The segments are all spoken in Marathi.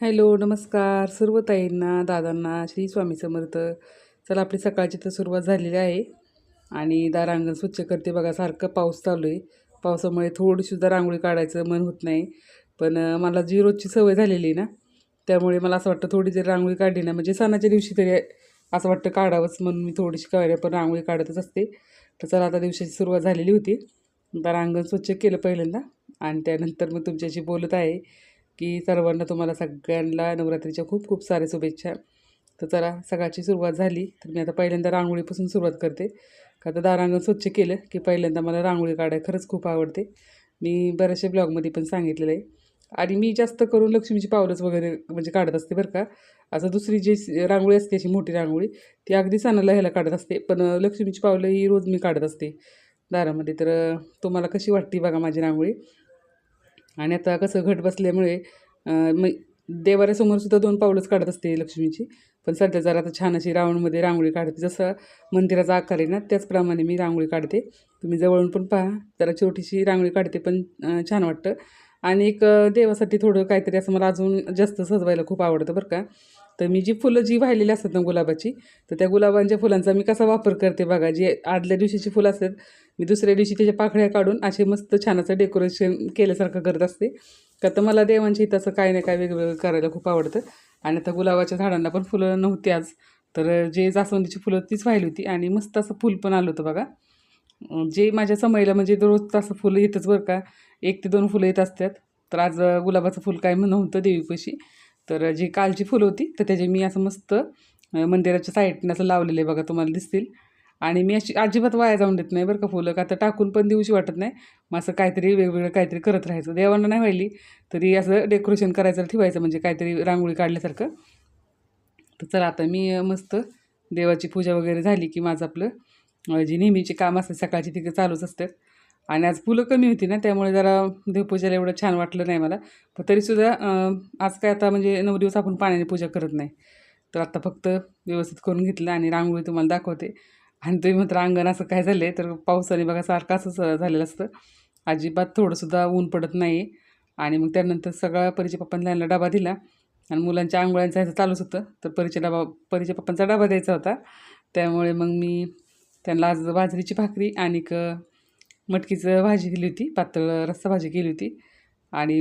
हॅलो नमस्कार. सर्व ताईंना दादांना श्री स्वामी समर्थ. चला आपली सकाळची तर सुरुवात झालेली आहे. आणि दारांगण स्वच्छ करते बघा सारखं पाऊस चालू आहे पावसामुळे थोडीसुद्धा रांगोळी काढायचं मन होत नाही. पण मला जी रोजची सवय झालेली आहे ना त्यामुळे मला असं वाटतं थोडी जरी रांगोळी काढली ना म्हणजे सणाच्या दिवशी तरी असं वाटतं काढावंच म्हणून मी थोडीशी काढल्या पण रांगोळी काढतच असते. तर चला आता दिवसाची सुरुवात झालेली होती. दारांगण स्वच्छ केलं पहिल्यांदा. आणि त्यानंतर मग तुमच्याशी बोलत आहे. की सर्वांना तुम्हाला सगळ्यांना नवरात्रीच्या खूप खूप साऱ्या शुभेच्छा. तर चला सकाळची सुरुवात झाली. तर मी आता पहिल्यांदा रांगोळीपासून सुरुवात करते. का तर दारांगण स्वच्छ केलं की पहिल्यांदा मला रांगोळी काढाय खरंच खूप आवडते. मी बऱ्याचशा ब्लॉगमध्ये पण सांगितलेलं आहे. आणि मी जास्त करून लक्ष्मीची पावलंच वगैरे म्हणजे काढत असते बरं का. असं दुसरी जी रांगोळी असते अशी मोठी रांगोळी ती अगदी सणाला ह्याला काढत असते. पण लक्ष्मीची पावलं ही रोज मी काढत असते दारामध्ये. तर तुम्हाला कशी वाटते बघा माझी रांगोळी? आणि आता कसं घट बसल्यामुळे मग देवाऱ्यासमोर सुद्धा दोन पावलंच काढत असते लक्ष्मीची. पण सध्या जरा आता छान अशी राऊंडमध्ये रांगोळी काढते. जसं मंदिराचा आकार आहे ना त्याचप्रमाणे मी रांगोळी काढते. तुम्ही जवळून पण पहा जरा छोटीशी रांगोळी काढते पण छान वाटतं. आणि एक देवासाठी थोडं काहीतरी असं मला अजून जास्त सजवायला खूप आवडतं बरं का. तर मी जी फुलं जी वाहिलेली असतात ना गुलाबाची तर त्या गुलाबांच्या फुलांचा मी कसा वापर करते बघा. जी आदल्या दिवशीची फुलं असतात मी दुसऱ्या दिवशी त्याच्या पाकळ्या काढून असे मस्त छान असं डेकोरेशन केल्यासारखं करत असते. का तर मला देवांच्या इथं असं काही ना काय वेगवेगळं करायला खूप आवडतं. आणि आता गुलाबाच्या झाडांना पण फुलं नव्हती आज. तर जे जास्वंदीची फुलं तीच व्हायली होती आणि मस्त असं फुल पण आलं होतं बघा. जे माझ्या समयला म्हणजे रोज असं फुलं येतच बरं का. एक ते दोन फुलं येत असतात. तर आज गुलाबाचं फुल काय नव्हतं देवीपाशी. तर जी कालची फुलं होती तर त्याचे मी असं मस्त मंदिराच्या साईडने असं लावलेलं आहे बघा तुम्हाला दिसतील. आणि मी अशी अजिबात वाया जाऊन देत नाही बरं का फुलं का तर टाकून पण देऊशी वाटत नाही. मग असं काहीतरी वेगवेगळं काहीतरी करत राहायचं. देवांना नाही व्हायली तरी असं डेकोरेशन करायचं ठेवायचं म्हणजे काहीतरी रांगोळी काढल्यासारखं. तर चला आता मी मस्त देवाची पूजा वगैरे झाली की माझं आपलं जी नेहमीची काम असतात सकाळची तिकडे चालूच असतात. आणि आज फुलं कमी होती ना त्यामुळे जरा देवपूजेला एवढं छान वाटलं नाही मला. पण तरीसुद्धा आज काय आता म्हणजे नऊ दिवस आपण पाण्याने पूजा करत नाही. तर आता फक्त व्यवस्थित करून घेतलं आणि रांगोळी तुम्हाला दाखवते. आणि तुम्ही म्हणता अंगण असं काय झालं आहे तर पावसाने बघा सारखं असं झालेलं असतं. अजिबात थोडंसुद्धा ऊन पडत नाही आणि मग त्यानंतर सगळा परिचय पप्पांना यांना डबा दिला. आणि मुलांच्या आंघोळ्यांचं ह्याचं चालूच होतं. तर परिचय डबा परीच्या पप्पांचा डबा द्यायचा होता. त्यामुळे मग मी त्यांना आज बाजरीची भाकरी आणि मटकीचं भाजी केली होती. पातळ रस्सा भाजी केली होती. आणि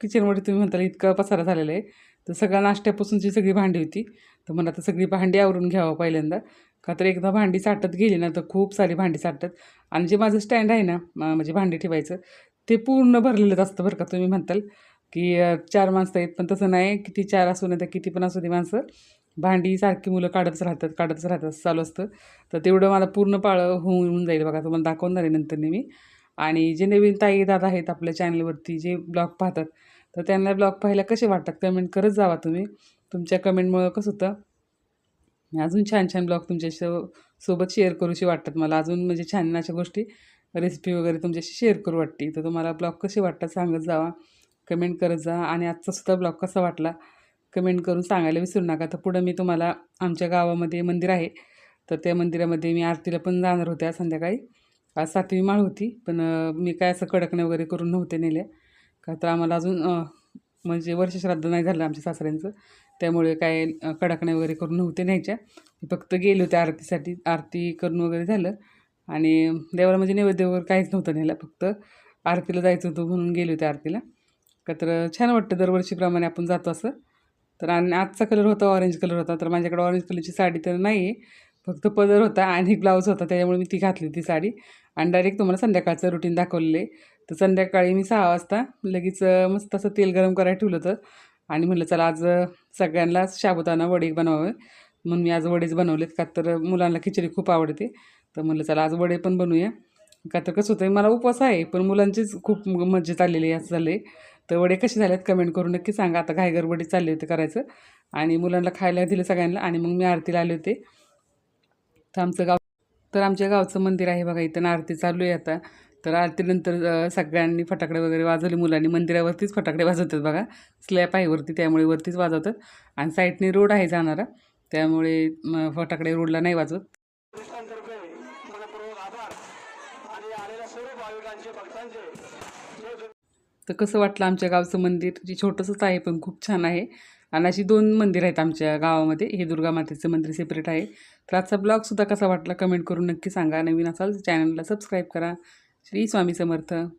किचनमध्ये तुम्ही म्हणताल इतका पसारा झालेला आहे. तर सगळ्या नाश्त्यापासूनची सगळी भांडी होती. तर मला आता सगळी भांडी आवरून घ्यावं पहिल्यांदा. का तर एकदा भांडी साठत गेली ना तर खूप सारी भांडी साठतात. आणि जे माझं स्टँड आहे ना म्हणजे भांडी ठेवायचं ते पूर्ण भरलेलंच असतं बरं का तुम्ही म्हणताल. की चार माणसं आहेत पण तसं नाही. किती चार असू नाही तर किती पण असू दे माणसं. भांडी सारखी मुलं काढतच राहतात काढतच राहतात चालू असतं. तर तेवढं मला पूर्ण पाळं होऊन जाईल बघा तुम्हाला दाखवणार आहे नंतर मी. आणि जे नवीन ताई दादा आहेत आपल्या चॅनलवरती जे ब्लॉग पाहतात तर त्यांना ब्लॉग पाहायला कसे वाटतात? कमेंट करत जावा तुम्ही. तुमच्या कमेंटमुळं कसं होतं? अजून छान छान ब्लॉग तुमच्यासोबत शेअर करूशी वाटतात मला. अजून म्हणजे छान अशा गोष्टी रेसिपी वगैरे तुमच्याशी शेअर करू वाटते. तर तुम्हाला ब्लॉग कसे वाटतात सांगत जावा. कमेंट करत जा. आणि आजचा सुद्धा ब्लॉग कसा वाटला? कमेंट करून सांगायला विसरू नका. तर पुढं मी तुम्हाला आमच्या गावामध्ये मंदिर आहे. तर त्या मंदिरामध्ये मी आरतीला पण जाणार होत्या संध्याकाळी. आज सातवी माळ होती. पण मी काय असं कडकणे वगैरे करून नव्हते नेल्या का तर आम्हाला अजून म्हणजे वर्षश्राद्ध नाही झालं आमच्या सासऱ्यांचं. त्यामुळे काय अं, कडकणे वगैरे करून नव्हते न्यायच्या. फक्त गेले होते आरतीसाठी आरती करून वगैरे झालं. आणि देवाला म्हणजे नैवेद्य वगैरे काहीच नव्हतं न्यायला फक्त आरतीला जायचं होतं म्हणून गेले होते आरतीला. का तर छान वाटतं दरवर्षीप्रमाणे आपण जातो असं. तर आणि आजचा कलर होता ऑरेंज कलर होता. तर माझ्याकडे ऑरेंज कलरची साडी तर नाही आहे फक्त पदर होता आणि ब्लाऊज होता. त्याच्यामुळे मी ती घातली ती साडी. आणि डायरेक्ट तुम्हाला संध्याकाळचं रुटीन दाखवलेलं आहे. तर संध्याकाळी मी सहा वाजता लगेच मस्त असं तेल गरम करायला ठेवलं होतं. आणि म्हटलं चला आज सगळ्यांनाच सगळ्यांना साबुदाणा वडे बनवावे. म्हणून मी आज वडेच बनवलेत. का तर मुलांना खिचडी खूप आवडते. तर म्हटलं चला आज वडे पण बनवूया. का तर कसं होतं मला उपवास आहे पण मुलांचीच खूप मज्जेत मज्जा चाललेली आहे असं झालं आहे तर वडे कसे झालेत कमेंट करून नक्की सांगा. आता घायगर वडे चालले होते करायचं. आणि मुलांना खायला दिलं सगळ्यांना. आणि मग मी आरतीला आले होते. तर आमचं गाव तर आमच्या गावचं मंदिर आहे बघा इथं आरती चालू आहे आता. तर आरतीनंतर सगळ्यांनी फटाकडे वगैरे वाजवले. मुलांनी मंदिरावरतीच फटाकडे वाजवतात बघा. स्लॅप आहे वरती त्यामुळे वरतीच वाजवतात. आणि साईडने रोड आहे जाणारा. त्यामुळे फटाकडे रोडला नाही वाजवत. तर कसं वाटलं आमच्या गावचं मंदिर? जे छोटंसंच आहे पण खूप छान आहे. आणि अशी दोन मंदिर आहेत आमच्या गावामध्ये. हे दुर्गा मातेचं मंदिर सेपरेट आहे. तर आजचा ब्लॉगसुद्धा कसा वाटला? कमेंट करून नक्की सांगा. नवीन असाल तर चॅनलला सबस्क्राईब करा. श्री स्वामी समर्थ.